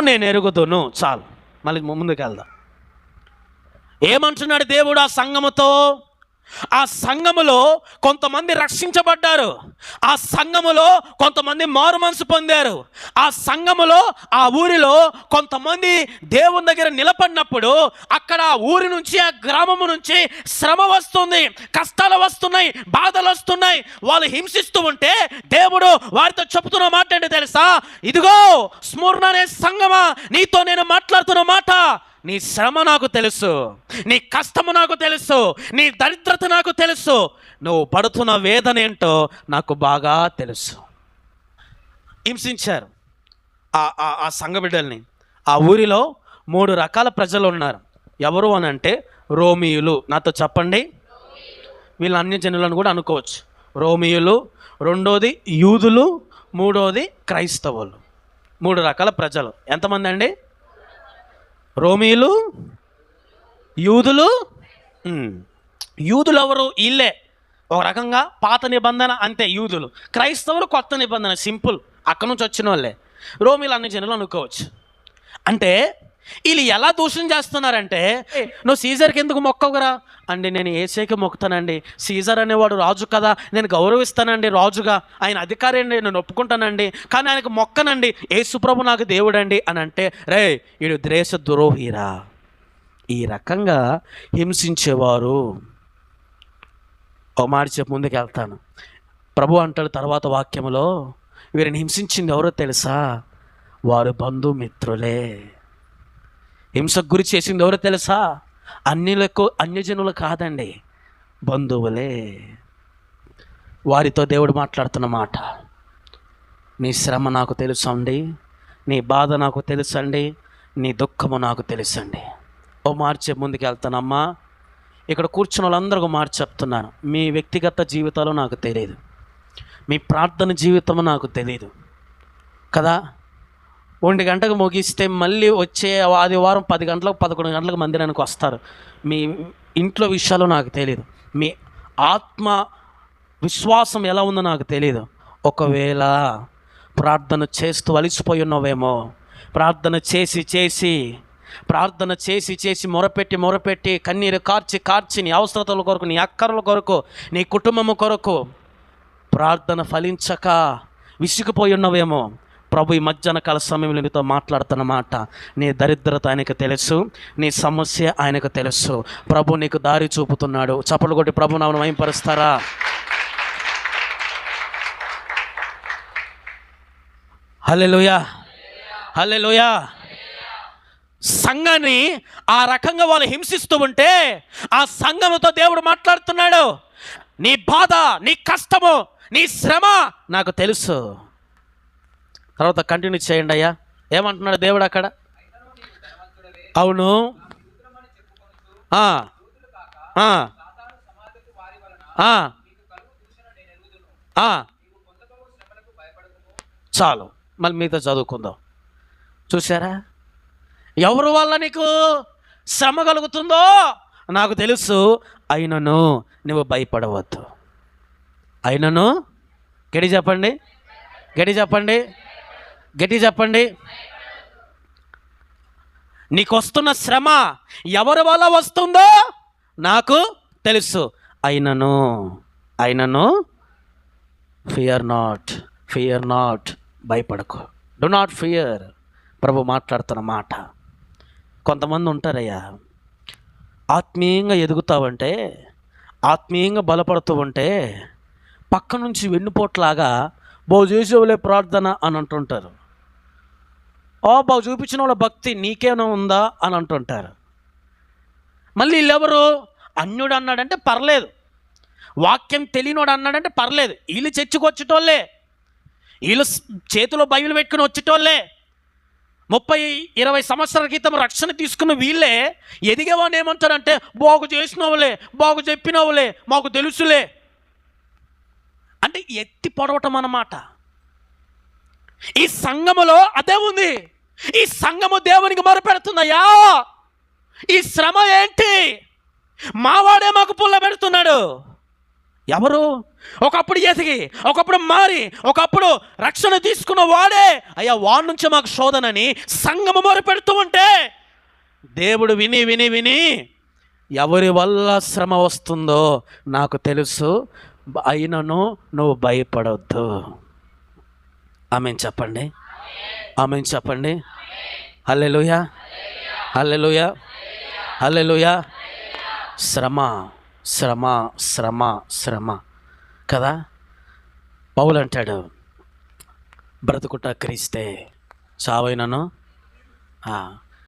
నేను ఎరుగుదును. చాలు. మళ్ళీ ముందుకు వెళ్దాం ఏమంటున్నాడు దేవుడు ఆ సంఘముతో? ఆ సంఘములో కొంతమంది రక్షించబడ్డారు. ఆ సంఘములో కొంతమంది మారు మనసు పొందారు. ఆ సంఘములో ఆ ఊరిలో కొంతమంది దేవుని దగ్గర నిలబడినప్పుడు అక్కడ ఆ ఊరి నుంచి ఆ గ్రామము నుంచి శ్రమ వస్తుంది కష్టాలు వస్తున్నాయి బాధలు వస్తున్నాయి. వాళ్ళు హింసిస్తూ ఉంటే దేవుడు వారితో చెబుతున్న మాట ఏంటి తెలుసా? ఇదిగో స్మూర్ణ అనే సంగమా నీతో నేను మాట్లాడుతున్న మాట. నీ శ్రమ నాకు తెలుసు నీ కష్టము నాకు తెలుసు నీ దరిద్రత నాకు తెలుసు. నువ్వు పడుతున్న వేదన ఏంటో నాకు బాగా తెలుసు. హింసించారు ఆ ఆ- ఆ సంఘ బిడ్డల్ని. ఆ ఊరిలో మూడు రకాల ప్రజలు ఉన్నారు. ఎవరు అని అంటే రోమియులు. నాతో చెప్పండి. వీళ్ళ అన్య జనులను కూడా అనుకోవచ్చు. రోమియులు రెండోది యూదులు మూడోది క్రైస్తవులు. మూడు రకాల ప్రజలు. ఎంతమంది అండి? రోమీలు యూదులు. యూదులు ఎవరు వీళ్ళే. ఒక రకంగా పాత నిబంధన అంతే యూదులు. క్రైస్తవులు కొత్త నిబంధన సింపుల్. అక్కడ నుంచి వచ్చిన వాళ్ళే రోమిలు అన్ని జనులు అనుకోవచ్చు. అంటే వీళ్ళు ఎలా దూషణ చేస్తున్నారంటే నువ్వు సీజర్కి ఎందుకు మొక్కవురా అండి నేను ఏసీకి మొక్కుతానండి. సీజర్ అనేవాడు రాజు కదా. నేను గౌరవిస్తానండి రాజుగా. ఆయన అధికారి అండి నేను ఒప్పుకుంటానండి. కానీ ఆయనకు మొక్కనండి. ఏసుప్రభు నాకు దేవుడండి. అని అంటే రే వీడు ద్రేష ద్రోహిరా. ఈ రకంగా హింసించేవారు. ఓ మాట చెప్పు ముందుకు వెళ్తాను ప్రభు అంటాడు తర్వాత వాక్యంలో వీరిని హింసించింది ఎవరో తెలుసా? వారు బంధుమిత్రులే. హింసకు గురి చేసింది ఎవరో తెలుసా? అన్యులకు అన్యజనులు కాదండి. బంధువులే. వారితో దేవుడు మాట్లాడుతున్న మాట. నీ శ్రమ నాకు తెలుసండి. నీ బాధ నాకు తెలుసండి. నీ దుఃఖము నాకు తెలుసండి. ఓ మార్చే ముందుకు వెళ్తానమ్మా. ఇక్కడ కూర్చున్న వాళ్ళందరూ మార్చి చెప్తున్నాను. మీ వ్యక్తిగత జీవితాలు నాకు తెలియదు మీ ప్రార్థన జీవితం నాకు తెలియదు కదా? ఒంటి గంటకు ముగిస్తే మళ్ళీ వచ్చే ఆదివారం పది గంటలకు పదకొండు గంటలకు మందిరానికి వస్తారు. మీ ఇంట్లో విషయాలు నాకు తెలియదు మీ ఆత్మ విశ్వాసం ఎలా ఉందో నాకు తెలియదు ఒకవేళ ప్రార్థన చేస్తూ అలిసిపోయి ఉన్నావేమో ప్రార్థన చేసి చేసి ప్రార్థన చేసి చేసి మొరపెట్టి మొరపెట్టి కన్నీరు కార్చి కార్చి నీ అవసరతల కొరకు నీ అక్కర్ల కొరకు నీ కుటుంబము కొరకు ప్రార్థన ఫలించక విసిగిపోయి ఉన్నవేమో ప్రభు ఈ మధ్యాహ్న కాల సమయంలో నీతో మాట్లాడుతున్నమాట నీ దరిద్రత ఆయనకు తెలుసు నీ సమస్య ఆయనకు తెలుసు. ప్రభు నీకు దారి చూపుతున్నాడు. చప్పలు కొట్టి ప్రభు నామను మయంపరుస్తారా హలే హల్లెలూయా. సంఘాన్ని ఆ రకంగా వాళ్ళు హింసిస్తూ ఉంటే ఆ సంఘముతో దేవుడు మాట్లాడుతున్నాడు. నీ బాధ నీ కష్టము నీ శ్రమ నాకు తెలుసు. తర్వాత కంటిన్యూ చేయండి అయ్యా. ఏమంటున్నాడు దేవుడు అక్కడ? అవును. చాలు. మళ్ళీ మీతో చదువుకుందాం. చూసారా ఎవరి వల్ల నీకు శ్రమ కలుగుతుందో నాకు తెలుసు. అయినను నువ్వు భయపడవద్దు. అయినను? గడి చెప్పండి. గడి చెప్పండి. గట్టి చెప్పండి. నీకు వస్తున్న శ్రమ ఎవరి వల్ల వస్తుందో నాకు తెలుసు. అయినను అయినను ఫియర్ నాట్ ఫియర్ నాట్ భయపడకు. డు నాట్ ఫియర్ ప్రభు మాట్లాడుతున్న మాట. కొంతమంది ఉంటారయ్యా ఆత్మీయంగా ఎదుగుతావంటే ఆత్మీయంగా బలపడుతూ ఉంటే పక్క నుంచి వెన్నుపోట్లాగా బో చేసేవాళ్ళే ప్రార్థన అని అంటుంటారు. ఓ బాబు చూపించిన వాళ్ళ భక్తి నీకేమైనా ఉందా అని అంటుంటారు. మళ్ళీ వీళ్ళెవరు? అన్యుడు అన్నాడంటే పర్లేదు. వాక్యం తెలియనోడు అన్నాడంటే పర్లేదు. వీళ్ళు చర్చకొచ్చేటోళ్ళే వీళ్ళు చేతిలో బైబిల్ పెట్టుకుని వచ్చేటోళ్ళే. ముప్పై ఇరవై సంవత్సరాల క్రితం రక్షణ తీసుకున్న వీళ్ళే ఎదిగేవాడిని ఏమంటారంటే బాగు చేసినవులే బాగు చెప్పినవులే మాకు తెలుసులే. అంటే ఎత్తి పొడవటం అన్నమాట. ఈ సంఘములో అదే ఉంది. ఈ సంఘము దేవునికి మొరపెడుతుందయ్యా. ఈ శ్రమ ఏంటి? మావాడే మాకు పుల్ల పెడుతున్నాడు. ఎవరు? ఒకప్పుడు ఎదిగి ఒకప్పుడు మారి ఒకప్పుడు రక్షణ తీసుకున్న వాడే. అయ్యా వాడి నుంచి మాకు శోధనని సంగము మొరపెడుతూ ఉంటే దేవుడు విని విని విని ఎవరి వల్ల శ్రమ వస్తుందో నాకు తెలుసు. అయినను నువ్వు భయపడొద్దు. ఆమె చెప్పండి. ఆమె చెప్పండి. హల్లెలూయా. హల్లెలూయా. హల్లెలూయా. శ్రమ శ్రమ శ్రమ శ్రమ. కదా? పౌలు అంటాడు బ్రతుకుట క్రీస్తే. చావైనను